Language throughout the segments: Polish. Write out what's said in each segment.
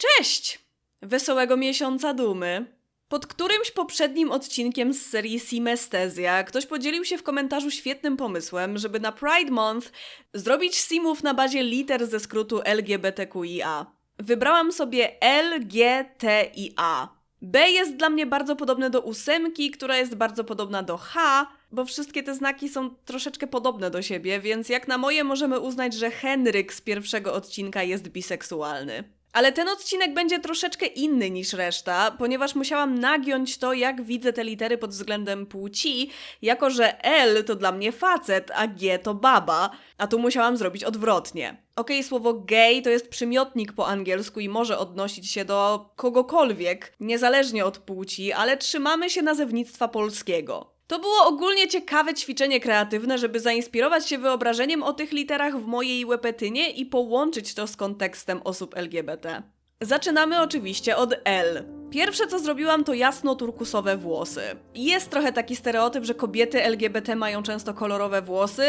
Cześć! Wesołego miesiąca dumy. Pod którymś poprzednim odcinkiem z serii Simestezja ktoś podzielił się w komentarzu świetnym pomysłem, żeby na Pride Month zrobić simów na bazie liter ze skrótu LGBTQIA. Wybrałam sobie L, G, T i A. B jest dla mnie bardzo podobne do ósemki, która jest bardzo podobna do H, bo wszystkie te znaki są troszeczkę podobne do siebie, więc jak na moje możemy uznać, że Henryk z pierwszego odcinka jest biseksualny. Ale ten odcinek będzie troszeczkę inny niż reszta, ponieważ musiałam nagiąć to, jak widzę te litery pod względem płci, jako że L to dla mnie facet, a G to baba, a tu musiałam zrobić odwrotnie. Okej, słowo gay to jest przymiotnik po angielsku i może odnosić się do kogokolwiek, niezależnie od płci, ale trzymamy się nazewnictwa polskiego. To było ogólnie ciekawe ćwiczenie kreatywne, żeby zainspirować się wyobrażeniem o tych literach w mojej łepetynie i połączyć to z kontekstem osób LGBT. Zaczynamy oczywiście od L. Pierwsze co zrobiłam to jasno turkusowe włosy. Jest trochę taki stereotyp, że kobiety LGBT mają często kolorowe włosy.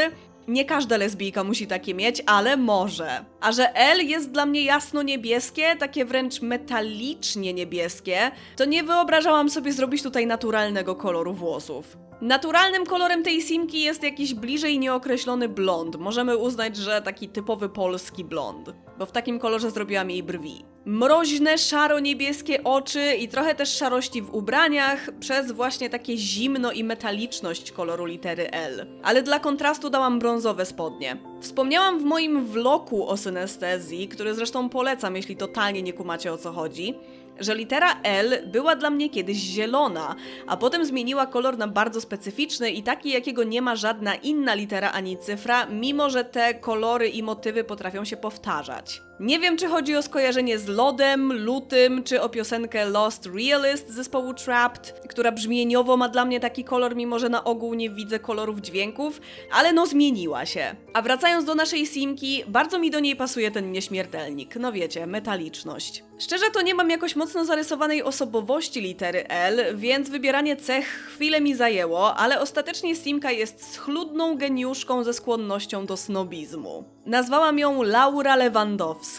Nie każda lesbijka musi takie mieć, ale może. A że L jest dla mnie jasno niebieskie, takie wręcz metalicznie niebieskie, to nie wyobrażałam sobie zrobić tutaj naturalnego koloru włosów. Naturalnym kolorem tej simki jest jakiś bliżej nieokreślony blond. Możemy uznać, że taki typowy polski blond, bo w takim kolorze zrobiłam jej brwi. Mroźne, szaro-niebieskie oczy i trochę też szarości w ubraniach przez właśnie takie zimno i metaliczność koloru litery L. Ale dla kontrastu dałam brązowe spodnie. Wspomniałam w moim vlogu o synestezji, który zresztą polecam, jeśli totalnie nie kumacie o co chodzi, że litera L była dla mnie kiedyś zielona, a potem zmieniła kolor na bardzo specyficzny i taki, jakiego nie ma żadna inna litera ani cyfra, mimo że te kolory i motywy potrafią się powtarzać. Nie wiem, czy chodzi o skojarzenie z lodem, lutym, czy o piosenkę Lost Realist zespołu Trapped, która brzmieniowo ma dla mnie taki kolor, mimo że na ogół nie widzę kolorów dźwięków, ale no zmieniła się. A wracając do naszej simki, bardzo mi do niej pasuje ten nieśmiertelnik. No wiecie, metaliczność. Szczerze to nie mam jakoś mocno zarysowanej osobowości litery L, więc wybieranie cech chwilę mi zajęło, ale ostatecznie Simka jest schludną geniuszką ze skłonnością do snobizmu. Nazwałam ją Laura Lewandowska.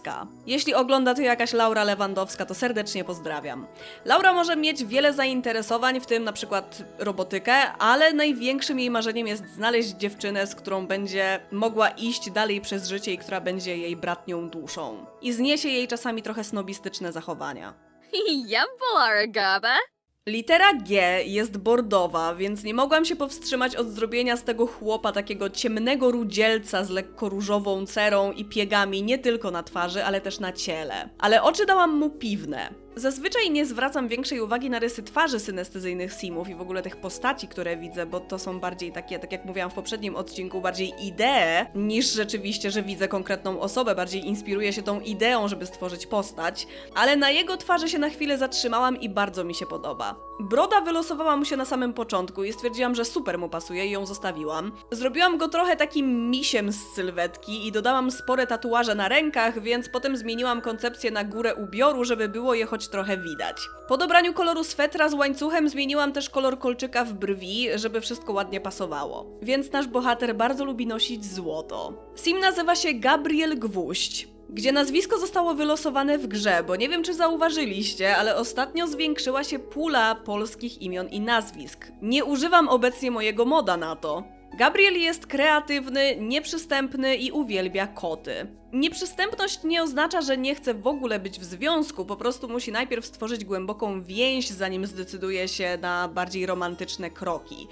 Jeśli ogląda to jakaś Laura Lewandowska, to serdecznie pozdrawiam. Laura może mieć wiele zainteresowań, w tym na przykład robotykę, ale największym jej marzeniem jest znaleźć dziewczynę, z którą będzie mogła iść dalej przez życie i która będzie jej bratnią duszą. I zniesie jej czasami trochę snobistyczne zachowania. Yumbalara Gaba. Litera G jest bordowa, więc nie mogłam się powstrzymać od zrobienia z tego chłopa takiego ciemnego rudzielca z lekko różową cerą i piegami nie tylko na twarzy, ale też na ciele. Ale oczy dałam mu piwne. Zazwyczaj nie zwracam większej uwagi na rysy twarzy synestezyjnych simów i w ogóle tych postaci, które widzę, bo to są bardziej takie, tak jak mówiłam w poprzednim odcinku, bardziej idee, niż rzeczywiście, że widzę konkretną osobę. Bardziej inspiruję się tą ideą, żeby stworzyć postać. Ale na jego twarzy się na chwilę zatrzymałam i bardzo mi się podoba. Broda wylosowała mu się na samym początku i stwierdziłam, że super mu pasuje i ją zostawiłam. Zrobiłam go trochę takim misiem z sylwetki i dodałam spore tatuaże na rękach, więc potem zmieniłam koncepcję na górę ubioru, żeby było je choć trochę widać. Po dobraniu koloru swetra z łańcuchem zmieniłam też kolor kolczyka w brwi, żeby wszystko ładnie pasowało. Więc nasz bohater bardzo lubi nosić złoto. Sim nazywa się Gabriel Gwóźdź gdzie nazwisko zostało wylosowane w grze, bo nie wiem czy zauważyliście, ale ostatnio zwiększyła się pula polskich imion i nazwisk. Nie używam obecnie mojego moda na to. Gabriel jest kreatywny, nieprzystępny i uwielbia koty. Nieprzystępność nie oznacza, że nie chce w ogóle być w związku, po prostu musi najpierw stworzyć głęboką więź, zanim zdecyduje się na bardziej romantyczne kroki.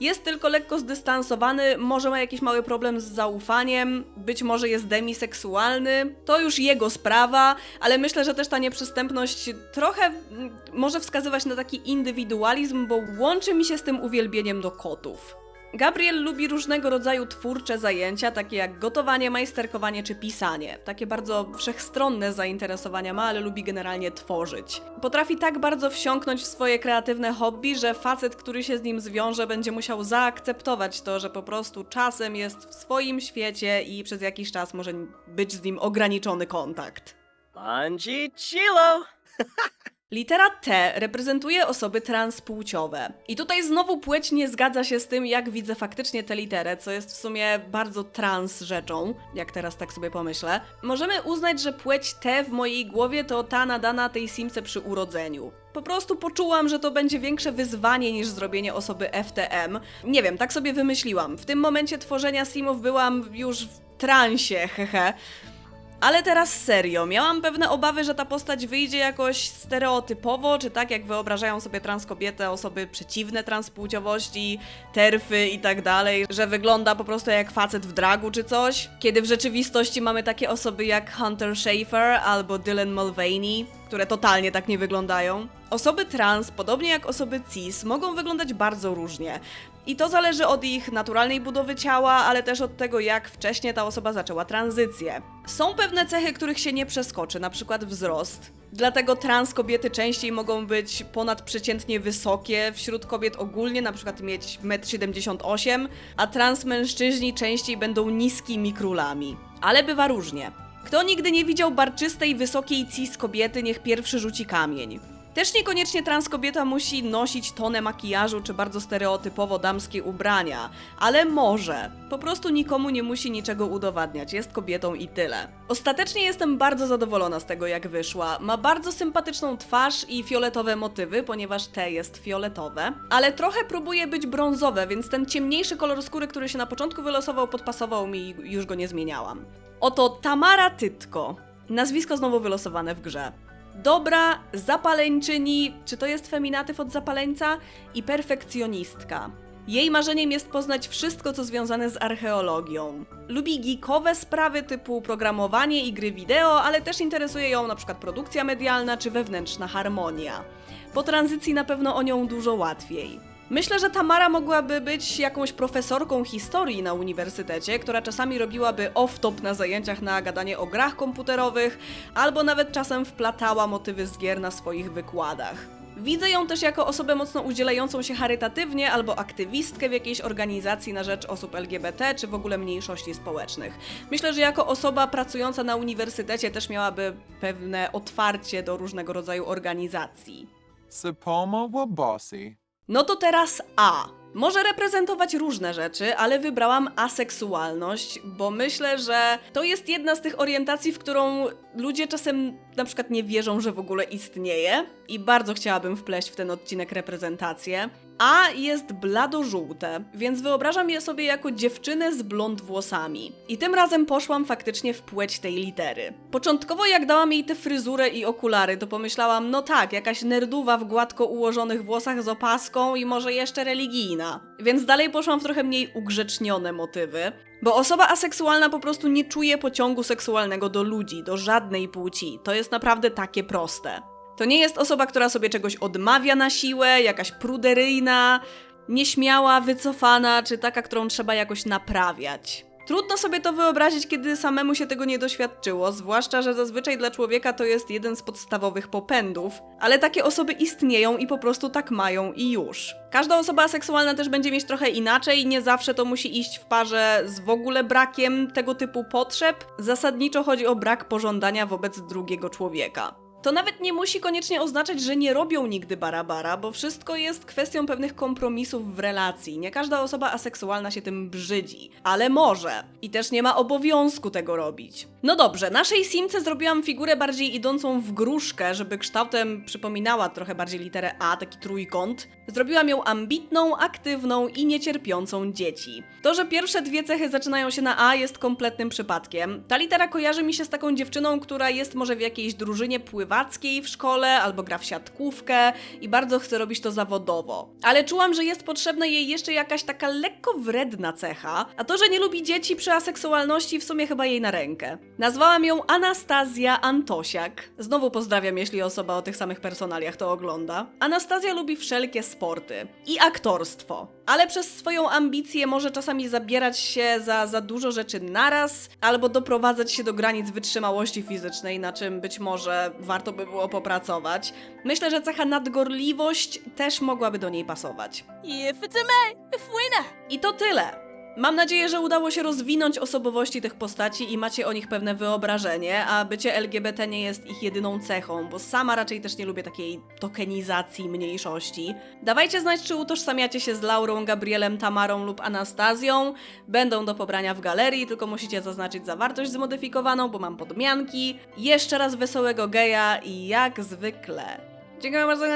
Jest tylko lekko zdystansowany, może ma jakiś mały problem z zaufaniem, być może jest demiseksualny. To już jego sprawa, ale myślę, że też ta nieprzystępność trochę mm, może wskazywać na taki indywidualizm, bo łączy mi się z tym uwielbieniem do kotów. Gabriel lubi różnego rodzaju twórcze zajęcia, takie jak gotowanie, majsterkowanie czy pisanie. Takie bardzo wszechstronne zainteresowania ma, ale lubi generalnie tworzyć. Potrafi tak bardzo wsiąknąć w swoje kreatywne hobby, że facet, który się z nim zwiąże, będzie musiał zaakceptować to, że po prostu czasem jest w swoim świecie i przez jakiś czas może być z nim ograniczony kontakt. Bungie Chilo! Litera T reprezentuje osoby transpłciowe. I tutaj znowu płeć nie zgadza się z tym, jak widzę faktycznie tę literę, co jest w sumie bardzo trans rzeczą, jak teraz tak sobie pomyślę. Możemy uznać, że płeć T w mojej głowie to ta nadana tej simce przy urodzeniu. Po prostu poczułam, że to będzie większe wyzwanie niż zrobienie osoby FTM. Nie wiem, tak sobie wymyśliłam. W tym momencie tworzenia simów byłam już w transie, hehe. Ale teraz serio, miałam pewne obawy, że ta postać wyjdzie jakoś stereotypowo, czy tak jak wyobrażają sobie trans kobietę, osoby przeciwne transpłciowości, terfy i tak dalej, że wygląda po prostu jak facet w dragu czy coś, kiedy w rzeczywistości mamy takie osoby jak Hunter Schafer albo Dylan Mulvaney, które totalnie tak nie wyglądają. Osoby trans, podobnie jak osoby cis, mogą wyglądać bardzo różnie. I to zależy od ich naturalnej budowy ciała, ale też od tego, jak wcześnie ta osoba zaczęła tranzycję. Są pewne cechy, których się nie przeskoczy, na przykład wzrost. Dlatego trans kobiety częściej mogą być ponadprzeciętnie wysokie, wśród kobiet ogólnie na przykład mieć 1,78 m, a trans mężczyźni częściej będą niskimi królami. Ale bywa różnie. Kto nigdy nie widział barczystej, wysokiej cis kobiety, niech pierwszy rzuci kamień. Też niekoniecznie trans kobieta musi nosić tonę makijażu czy bardzo stereotypowo damskie ubrania, ale może. Po prostu nikomu nie musi niczego udowadniać, jest kobietą i tyle. Ostatecznie jestem bardzo zadowolona z tego, jak wyszła. Ma bardzo sympatyczną twarz i fioletowe motywy, ponieważ te jest fioletowe, ale trochę próbuje być brązowe, więc ten ciemniejszy kolor skóry, który się na początku wylosował, podpasował mi i już go nie zmieniałam. Oto Tamara Tytko. Nazwisko znowu wylosowane w grze. Dobra, zapaleńczyni, czy to jest feminatyw od zapaleńca? I perfekcjonistka. Jej marzeniem jest poznać wszystko, co związane z archeologią. Lubi geekowe sprawy typu programowanie i gry wideo, ale też interesuje ją przykład produkcja medialna czy wewnętrzna harmonia. Po tranzycji na pewno o nią dużo łatwiej. Myślę, że Tamara mogłaby być jakąś profesorką historii na uniwersytecie, która czasami robiłaby off-top na zajęciach na gadanie o grach komputerowych, albo nawet czasem wplatała motywy z gier na swoich wykładach. Widzę ją też jako osobę mocno udzielającą się charytatywnie albo aktywistkę w jakiejś organizacji na rzecz osób LGBT czy w ogóle mniejszości społecznych. Myślę, że jako osoba pracująca na uniwersytecie też miałaby pewne otwarcie do różnego rodzaju organizacji. Sapoma Wabosi. No to teraz A. Może reprezentować różne rzeczy, ale wybrałam aseksualność, bo myślę, że to jest jedna z tych orientacji, w którą ludzie czasem na przykład nie wierzą, że w ogóle istnieje i bardzo chciałabym wpleść w ten odcinek reprezentację. A jest blado-żółte, więc wyobrażam je sobie jako dziewczynę z blond włosami. I tym razem poszłam faktycznie w płeć tej litery. Początkowo jak dałam jej tę fryzurę i okulary, to pomyślałam, no tak, jakaś nerduwa w gładko ułożonych włosach z opaską i może jeszcze religijna. Więc dalej poszłam w trochę mniej ugrzecznione motywy. Bo osoba aseksualna po prostu nie czuje pociągu seksualnego do ludzi, do żadnej płci. To jest naprawdę takie proste. To nie jest osoba, która sobie czegoś odmawia na siłę, jakaś pruderyjna, nieśmiała, wycofana, czy taka, którą trzeba jakoś naprawiać. Trudno sobie to wyobrazić, kiedy samemu się tego nie doświadczyło, zwłaszcza, że zazwyczaj dla człowieka to jest jeden z podstawowych popędów, ale takie osoby istnieją i po prostu tak mają i już. Każda osoba seksualna też będzie mieć trochę inaczej, nie zawsze to musi iść w parze z w ogóle brakiem tego typu potrzeb. Zasadniczo chodzi o brak pożądania wobec drugiego człowieka. To nawet nie musi koniecznie oznaczać, że nie robią nigdy barabara, bo wszystko jest kwestią pewnych kompromisów w relacji. Nie każda osoba aseksualna się tym brzydzi, ale może. I też nie ma obowiązku tego robić. No dobrze, naszej simce zrobiłam figurę bardziej idącą w gruszkę, żeby kształtem przypominała trochę bardziej literę A, taki trójkąt. Zrobiłam ją ambitną, aktywną i niecierpiącą dzieci. To, że pierwsze dwie cechy zaczynają się na A jest kompletnym przypadkiem. Ta litera kojarzy mi się z taką dziewczyną, która jest może w jakiejś drużynie w szkole albo gra w siatkówkę i bardzo chce robić to zawodowo. Ale czułam, że jest potrzebna jej jeszcze jakaś taka lekko wredna cecha, a to, że nie lubi dzieci przy aseksualności w sumie chyba jej na rękę. Nazwałam ją Anastazja Antosiak. Znowu pozdrawiam, jeśli osoba o tych samych personaliach to ogląda. Anastazja lubi wszelkie sporty i aktorstwo, ale przez swoją ambicję może czasami zabierać się za za dużo rzeczy naraz, albo doprowadzać się do granic wytrzymałości fizycznej, na czym być może warto by było popracować. Myślę, że cecha nadgorliwość też mogłaby do niej pasować. If it's a me, if winner. I to tyle. Mam nadzieję, że udało się rozwinąć osobowości tych postaci i macie o nich pewne wyobrażenie, a bycie LGBT nie jest ich jedyną cechą, bo sama raczej też nie lubię takiej tokenizacji mniejszości. Dawajcie znać, czy utożsamiacie się z Laurą, Gabrielem, Tamarą lub Anastazją. Będą do pobrania w galerii, tylko musicie zaznaczyć zawartość zmodyfikowaną, bo mam podmianki. Jeszcze raz wesołego geja i jak zwykle. Dziękuję bardzo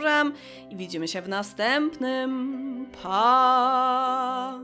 za i widzimy się w następnym. Pa!